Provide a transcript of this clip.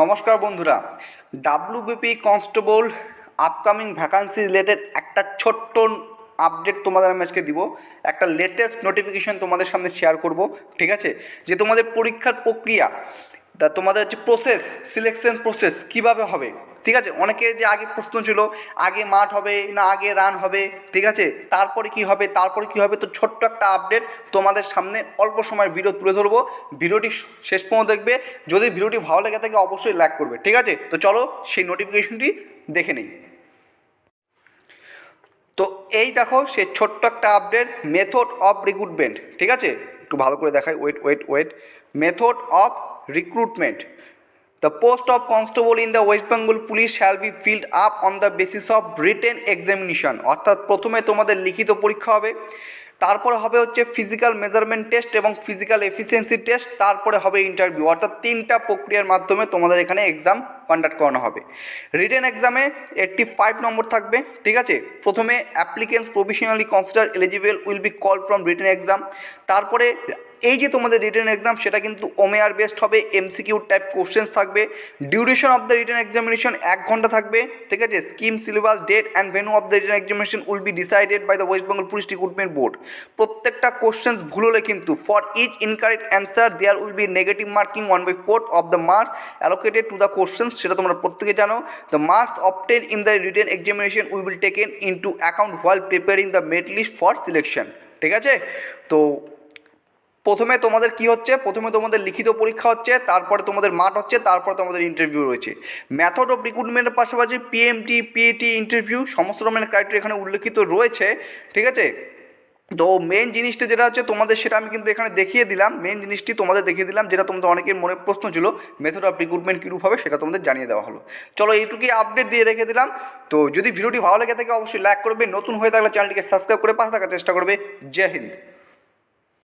নমস্কার বন্ধুরা WBP constable upcoming vacancy related একটা ছোট্ট আপডেট তোমাদের আমি আজকে দিব। একটা লেটেস্ট নোটিফিকেশন তোমাদের সামনে শেয়ার করব, ঠিক আছে? যে তোমাদের পরীক্ষার প্রক্রিয়া, তা তোমাদের যে প্রসেস সিলেকশন প্রসেস কীভাবে হবে ঠিক আছে? অনেকে যে আগে প্রশ্ন ছিল, আগে মাঠ হবে না আগে রান হবে, ঠিক আছে? তারপরে কি হবে, তারপরে কি হবে? তো ছোট্ট একটা আপডেট তোমাদের সামনে অল্প সময় ভিডিও তুলে ধরবো। ভিডিওটি শেষ পর্যন্ত দেখবে। যদি ভিডিওটি ভালো লেগে থাকে, অবশ্যই লাইক করবে, ঠিক আছে? তো চলো, সেই নোটিফিকেশনটি দেখে নিই। তো এই দেখো, সে ছোট্ট একটা আপডেট মেথড অফ রিক্রুটমেন্ট ঠিক আছে? একটু ভালো করে দেখাই wait wait wait method of recruitment the post of constable in the West Bengal police shall be filled up on the basis of written examination অর্থাৎ প্রথমে তোমাদের লিখিত পরীক্ষা হবে, তারপরে হবে হচ্ছে ফিজিক্যাল মেজারমেন্ট টেস্ট এবং ফিজিক্যাল এফিসিয়েন্সি টেস্ট তারপরে হবে ইন্টারভিউ অর্থাৎ তিনটা প্রক্রিয়ার মাধ্যমে তোমাদের এখানে এক্সাম কন্ডাক্ট করানো হবে। রিটেন এক্সামে এইট্টি ফাইভ নম্বর থাকবে, ঠিক আছে? প্রথমে applicants provisionally consider eligible will be call from written exam তারপরে এই যে তোমাদের রিটেন এক্সাম সেটা কিন্তু ওমেআর বেসড হবে এমসিকিউ টাইপ কোশ্চেন্স থাকবে। Duration of the written examination এক ঘণ্টা থাকবে, ঠিক আছে? Scheme syllabus date and venue of the written examination will be decided by the West Bengal police recruitment board প্রত্যেকটা কোশ্চেন্স ভুল হলে কিন্তু for each incorrect answer there will be negative marking one by fourth of the marks allocated to the questions সেটা তোমরা প্রত্যেকে জানো। The marks obtain in the written examination we will taken into account while preparing the merit list for selection ঠিক আছে? তো প্রথমে তোমাদের কি হচ্ছে? প্রথমে তোমাদের লিখিত পরীক্ষা হচ্ছে, তারপরে তোমাদের মাঠ হচ্ছে, তারপরে তোমাদের ইন্টারভিউ রয়েছে। মেথড অফ রিক্রুটমেন্টের পাশাপাশি পিএমটি পিএটি ইন্টারভিউ সমস্ত রকমের ক্রাইটেরিয়া এখানে উল্লেখিত রয়েছে। ঠিক আছে? তো মেন জিনিসটা যেটা হচ্ছে তোমাদের সেটা আমি কিন্তু এখানে দেখিয়ে দিলাম। মেন জিনিসটি তোমাদের দেখিয়ে দিলাম, যেটা তোমাদের অনেকের মনে প্রশ্ন ছিল মেথড অফ রিক্রুটমেন্ট কীরূপ হবে সেটা তোমাদের জানিয়ে দেওয়া হলো। চলো এইটুকুই আপডেট দিয়ে রেখে দিলাম। তো যদি ভিডিওটি ভালো লেগে থাকে, অবশ্যই লাইক করবে। নতুন হয়ে থাকলে চ্যানেলটিকে সাবস্ক্রাইব করে পাশে থাকার চেষ্টা করবে। জয় হিন্দ।